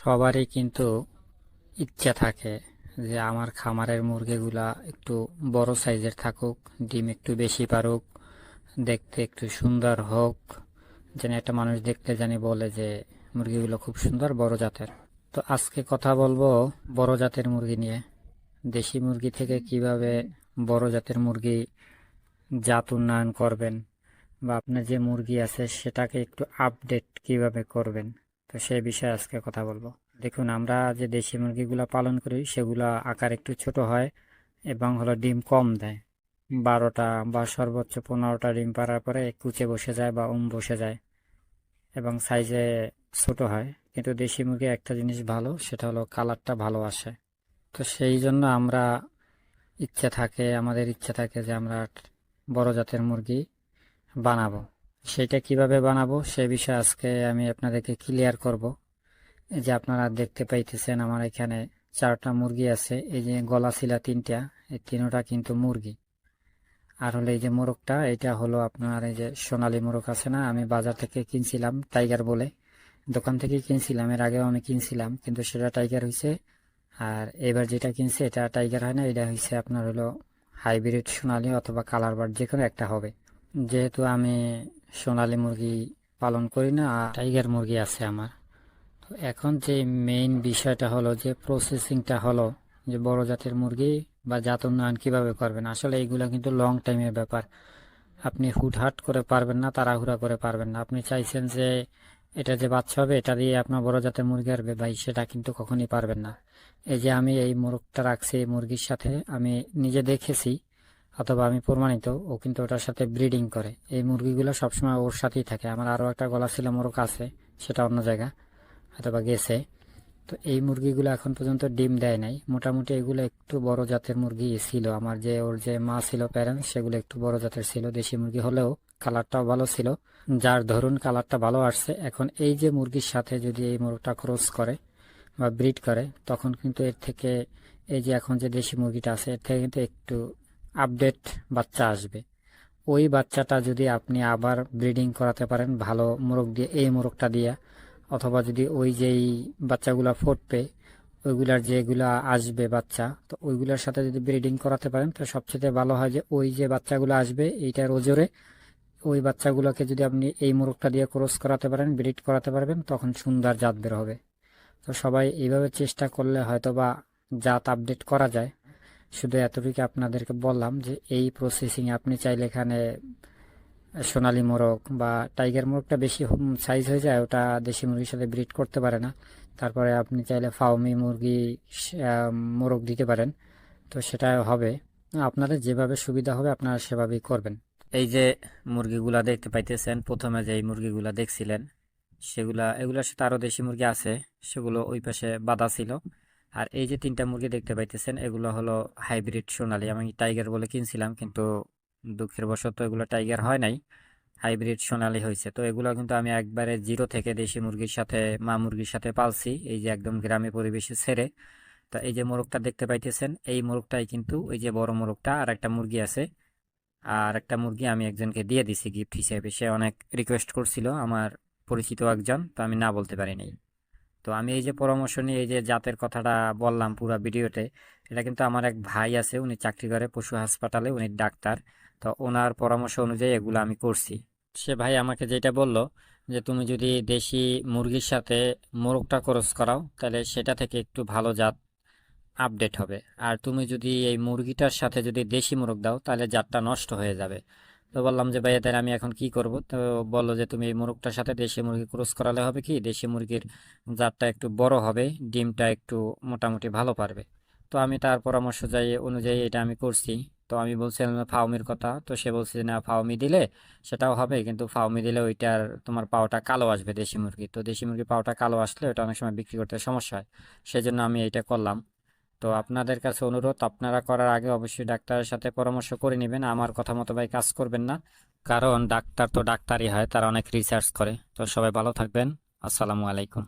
সবারই কিন্তু ইচ্ছা থাকে যে আমার খামারের মুরগিগুলা একটু বড় সাইজের থাকুক, ডিম একটু বেশি পারুক, দেখতে একটু সুন্দর হোক। যেন একটা মানুষ দেখতে জানি বলে যে মুরগিগুলো খুব সুন্দর, বড় জাতের। তো আজকে কথা বলব বড় জাতের মুরগি নিয়ে। দেশি মুরগি থেকে কীভাবে বড় জাতের মুরগি জাত উন্নয়ন করবেন বা আপনার যে মুরগি আছে সেটাকে একটু আপডেট কীভাবে করবেন। তো সে বিষয়ে আজকে কথা বলব। দেখুন, আমরা যে দেশি মুরগিগুলো পালন করি, সেগুলো আকার একটু ছোট হয় এবং হলো ডিম কম দেয়। বারোটা বা সর্বোচ্চ পনেরোটা ডিম পাড়ার পরে কুচে বসে যায় বা উম বসে যায় এবং সাইজে ছোট হয়। কিন্তু দেশি মুরগি একটা জিনিস ভালো, সেটা হলো কালারটা ভালো আসে। তো সেই জন্য আমরা ইচ্ছে থাকে, আমাদের ইচ্ছে থাকে যে আমরা বড় জাতের মুরগি বানাবো। সেটা কীভাবে বানাবো সে বিষয়ে আজকে আমি আপনাদেরকে ক্লিয়ার করব। এই যে আপনারা দেখতে পাইতেছেন আমার এখানে চারটা মুরগি আছে, এই যে গলা ছিল তিনটা, এই তিনোটা কিন্তু মুরগি। আর হলো এই যে মোরগটা, এটা হলো আপনার এই যে সোনালী মোরগ আছে না, আমি বাজার থেকে কিনছিলাম টাইগার বলে। দোকান থেকে কিনছিলাম, এর আগেও আমি কিনছিলাম, কিন্তু সেটা টাইগার হয়েছে আর এবার যেটা কিনছে এটা টাইগার হয় না, এটা হয়েছে আপনার হলো হাইব্রিড সোনালি অথবা কালার বার্ড যে কোনো একটা হবে। যেহেতু আমি সোনালী মুরগি পালন করি না, আর টাইগার মুরগি আছে আমার। তো এখন যে মেইন বিষয়টা হলো, যে প্রসেসিংটা হলো, যে বড় জাতের মুরগি বা জাত উন্নয়ন কীভাবে করবেন, আসলে এইগুলো কিন্তু লং টাইমের ব্যাপার। আপনি হুটহাট করে পারবেন না, তাড়াহুড়া করে পারবেন না। আপনি চাইছেন যে এটা যে বাচ্চা হবে, এটা দিয়ে আপনার বড় জাতের মুরগি আসবে, ভাই, সেটা কিন্তু কখনই পারবেন না। এই যে আমি এই মোরগটা রাখছি মুরগির সাথে আমি নিজে দেখেছি অথবা আমি প্রমাণিত, ও কিন্তু ওটার সাথে ব্রিডিং করে। এই মুরগিগুলো সবসময় ওর সাথেই থাকে। আমার আরও একটা গলা ছিল, মোরগ আছে, সেটা অন্য জায়গা অথবা গেছে। তো এই মুরগিগুলো এখন পর্যন্ত ডিম দেয় নাই। মোটামুটি এগুলো একটু বড় জাতের মুরগি ছিল। আমার যে, ওর যে মা ছিল প্যারেন্টস সেগুলো একটু বড় জাতের ছিল। দেশি মুরগি হলেও কালারটাও ভালো ছিল। যার ধরুন কালারটা ভালো আসছে, এখন এই যে মুরগির সাথে যদি এই মোরগটা ক্রস করে বা ব্রিড করে, তখন কিন্তু এর থেকে, এই যে এখন যে দেশি মুরগিটা আছে, এর থেকে কিন্তু একটু আপডেট বাচ্চা আসবে। ওই বাচ্চাটা যদি আপনি আবার ব্রিডিং করাতে পারেন, ভালো মোরগ দিয়ে, এই মোরগটা দিয়ে, অথবা যদি ওই যেই বাচ্চাগুলো ফুটবে, ওইগুলার যেগুলা আসবে বাচ্চা, তো ওইগুলার সাথে যদি ব্রিডিং করাতে পারেন, তো সবচেয়ে ভালো হয় যে ওই যে বাচ্চাগুলো আসবে, এইটার ওজোরে ওই বাচ্চাগুলোকে যদি আপনি এই মোরগটা দিয়ে ক্রস করাতে পারেন, ব্রিড করাতে পারবেন, তখন সুন্দর জাত বের হবে। তো সবাই এইভাবে চেষ্টা করলে হয়তো বা জাত আপডেট করা যায়। শুধু এতটুকু আপনাদেরকে বললাম যে এই প্রসেসিং আপনি চাইলে এখানে সোনালী মোরগ বা টাইগার মোরগটা বেশি সাইজ হয়ে যায়, ওটা দেশি মুরগির সাথে ব্রিড করতে পারে না। তারপরে আপনি চাইলে ফাউমি মুরগি মোরগ দিতে পারেন, তো সেটা হবে। আপনাদের যেভাবে সুবিধা হবে আপনারা সেভাবেই করবেন। এই যে মুরগিগুলা দেখতে পাইতেছেন, প্রথমে যে এই মুরগিগুলা দেখছিলেন, সেগুলা, এগুলোর সাথে আরও দেশি মুরগি আছে, সেগুলো ওই পাশে বাঁধা ছিল। আর এই যে তিনটা মুরগি দেখতে পাইতেছেন, এগুলো হলো হাইব্রিড সোনালী। আমি টাইগার বলে কিনছিলাম, কিন্তু দুঃখের বশত এগুলো টাইগার হয় নাই, হাইব্রিড সোনালি হয়েছে তো এগুলো কিন্তু আমি একবারে জিরো থেকে দেশি মুরগির সাথে, মা মুরগির সাথে পালছি, এই যে একদম গ্রামে পরিবেশে ছেড়ে। তো এই যে মোরগটা দেখতে পাইতেছেন, এই মোরগটাই কিন্তু ওই যে বড় মোরগটা আর একটা মুরগি আছে। আর একটা মুরগি আমি একজনকে দিয়ে দিছি গিফট হিসেবে, সে অনেক রিকোয়েস্ট করছিল, আমার পরিচিত একজন, তো আমি না বলতে পারিনি। তো আমি এই যে পরামর্শ নিয়ে এই যে জাতের কথাটা বললাম পুরো ভিডিওতে, এটা কিন্তু আমার এক ভাই আছে, উনি চাকরি করে পশু হাসপাতালে, উনি ডাক্তার। তো ওনার পরামর্শ অনুযায়ী এগুলো আমি করছি। সে ভাই আমাকে যেটা বলল যে, তুমি যদি দেশি মুরগির সাথে মোরগটা ক্রস করাও, তাহলে সেটা থেকে একটু ভালো জাত আপডেট হবে। আর তুমি যদি এই মুরগিটার সাথে যদি দেশি মোরগ দাও, তাহলে জাতটা নষ্ট হয়ে যাবে। তো বললাম যে, ভাইয়া, তাহলে আমি এখন কি করব? তো বলল যে, তুমি এই মুরগটার সাথে দেশি মুরগি ক্রস করালে হবে কি? দেশি মুরগির জাতটা একটু বড় হবে, ডিমটা একটু মোটামুটি ভালো পারবে। তো আমি তার পরামর্শ যাই, অনুযায়ী এটা আমি করছি। তো আমি বলছিলাম ফাউমির কথা। তো সে বলছে যে, না ফাউমি দিলে সেটাও হবে, কিন্তু ফাউমি দিলে ওইটার তোমার পাওটা কালো আসবে দেশি মুরগি। তো দেশি মুরগি পাওটা কালো আসলে ওটা অনেক সময় বিক্রি করতে সমস্যা হয়। সেজন্য আমি এটা করলাম। তো আপনাদের কাছে অনুরোধ, আপনারা করার আগে অবশ্যই ডাক্তারের সাথে পরামর্শ করে নেবেন। আমার কথা মতো ভাই কাজ করবেন না, কারণ ডাক্তার তো ডাক্তারই হয়, তারা অনেক রিসার্চ করে। তো সবাই ভালো থাকবেন। আসসালামু আলাইকুম।